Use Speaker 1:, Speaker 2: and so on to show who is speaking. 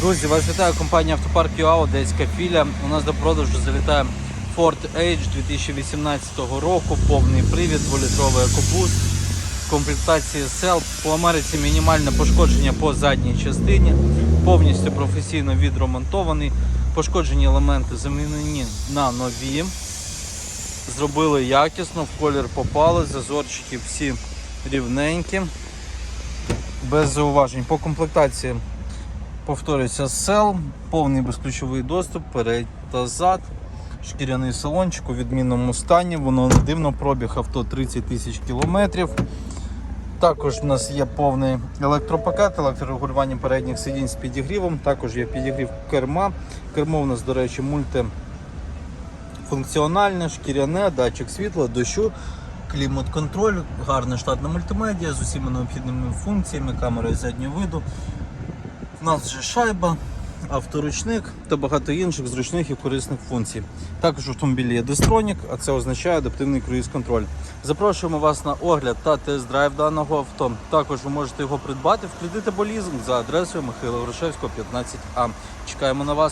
Speaker 1: Друзі, вас вітає компанія Автопарк ЮА, Одеська філія. У нас до продажу залітає Ford Edge 2018 року, повний привід, 2-літровий екобус, комплектації SL. По Америці мінімальне пошкодження по задній частині, повністю професійно відремонтований. Пошкоджені елементи замінені на нові. Зробили якісно, в колір попали, зазорчики всі рівненькі, без зауважень. По комплектації повторюється сел, повний безключовий доступ, перед та зад, шкіряний салончик у відмінному стані. Воно не дивно, пробіг авто 30 тисяч кілометрів. Також в нас є повний електропакет, електрорегулювання передніх сидінь з підігрівом. Також є підігрів керма. Кермо у нас, до речі, мультифункціональне, шкіряне, датчик світла, дощу, клімат-контроль, гарна штатна мультимедіа з усіма необхідними функціями, камерою заднього виду. У нас же шайба, авторучник та багато інших зручних і корисних функцій. Також в автомобілі є дистронік, а це означає адаптивний круїз-контроль. Запрошуємо вас на огляд та тест-драйв даного авто. Також ви можете його придбати в кредит або лізинг за адресою Михайла Грушевського, 15А. Чекаємо на вас.